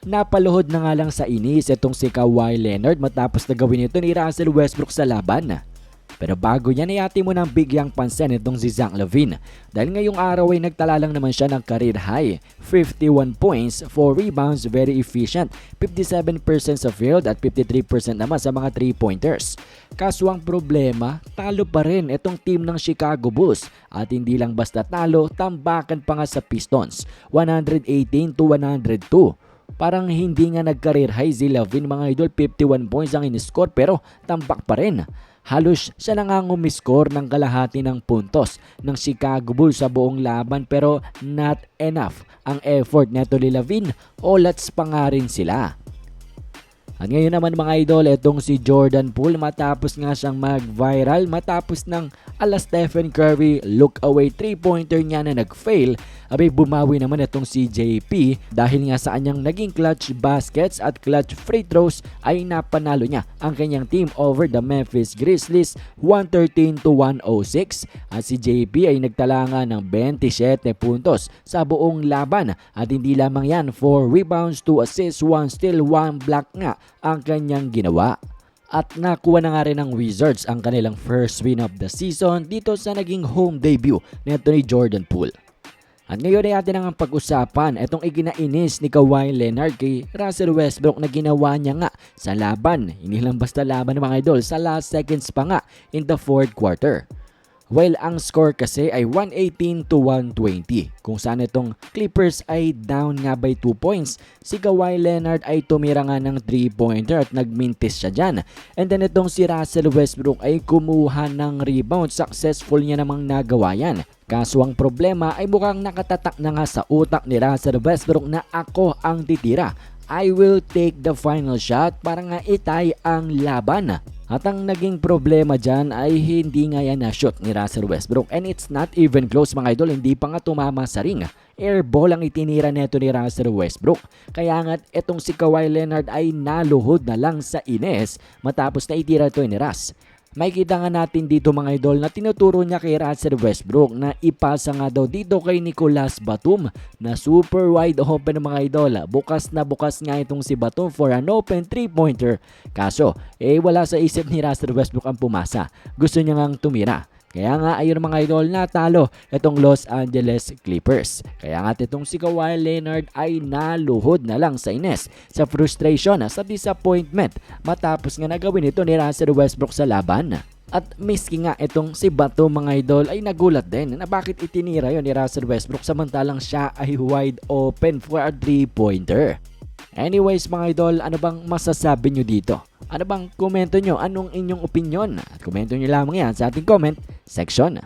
Napaluhod na nga lang sa inis itong si Kawhi Leonard matapos na gawin ito ni Russell Westbrook sa laban. Pero bago yan ay ati mo nang bigyang pansin itong si Zach Lavine dahil ngayong araw ay nagtala lang naman siya ng career high. 51 points, 4 rebounds, very efficient, 57% sa field at 53% naman sa mga 3-pointers. Kaso ang problema, talo pa rin itong team ng Chicago Bulls at hindi lang basta talo, tambakan pa nga sa Pistons, 118 to 102. Parang hindi nga nag-career high si Lavin mga idol, 51 points ang in-score pero tambak pa rin. Halos siya na nga ngumiscore ng kalahati ng puntos ng Chicago Bulls sa buong laban pero not enough ang effort neto ni Lavin o lats pa nga rin sila. At ngayon naman mga idol, itong si Jordan Poole matapos nga siyang mag-viral matapos ng ala Stephen Curry look away 3-pointer niya na nag-fail. Abay bumawi naman itong si JP dahil nga sa anyang naging clutch baskets at clutch free throws ay napanalo niya ang kanyang team over the Memphis Grizzlies 113 to 106 at si JP ay nagtala nga ng 27 puntos sa buong laban at hindi lamang yan 4 rebounds, 2 assists, 1 steal, 1 block nga ang kanyang ginawa. At nakuha na nga rin ng Wizards ang kanilang first win of the season dito sa naging home debut nito ni Jordan Poole. At ngayon ay atin ang pag-usapan itong iginainis ni Kawhi Leonard kay Russell Westbrook na ginawa niya nga sa laban. Hindi lang basta laban mga idol, sa last seconds pa nga in the fourth quarter. While ang score kasi ay 118 to 120. Kung saan itong Clippers ay down nga by 2 points, si Kawhi Leonard ay tumira nga ng 3-pointer at nagmintis siya dyan. And then itong si Russell Westbrook ay kumuha ng rebound. Successful niya namang nagawa yan. Kaso ang problema ay mukhang nakatatak na nga sa utak ni Russell Westbrook na ako ang titira. I will take the final shot para nga itay ang laban. At ang naging problema dyan ay hindi nga yan na-shoot ni Russell Westbrook. And it's not even close mga idol, hindi pa nga tumama sa ring. Airball ang itinira neto ni Russell Westbrook. Kaya nga etong si Kawhi Leonard ay naluhod na lang sa ines matapos na itira ito ni Russ. Makikita nga natin dito mga idol na tinuturo niya kay Russell Westbrook na ipasa nga daw dito kay Nicolas Batum na super wide open mga idol. Bukas na bukas nga itong si Batum for an open 3-pointer. Kaso, eh wala sa isip ni Russell Westbrook ang pumasa. Gusto niya ngang tumira. Kaya nga ayun mga idol natalo itong Los Angeles Clippers. Kaya nga itong si Kawhi Leonard ay naluhod na lang sa ines sa frustration sa disappointment matapos nga nagawin ito ni Russell Westbrook sa laban. At miski nga itong si Bato mga idol ay nagulat din na bakit itinira yon ni Russell Westbrook samantalang siya ay wide open for a 3-pointer. Anyways mga idol, ano bang masasabi nyo dito? Ano bang komento nyo? Anong inyong opinion? At komento nyo lamang yan sa ating comment section.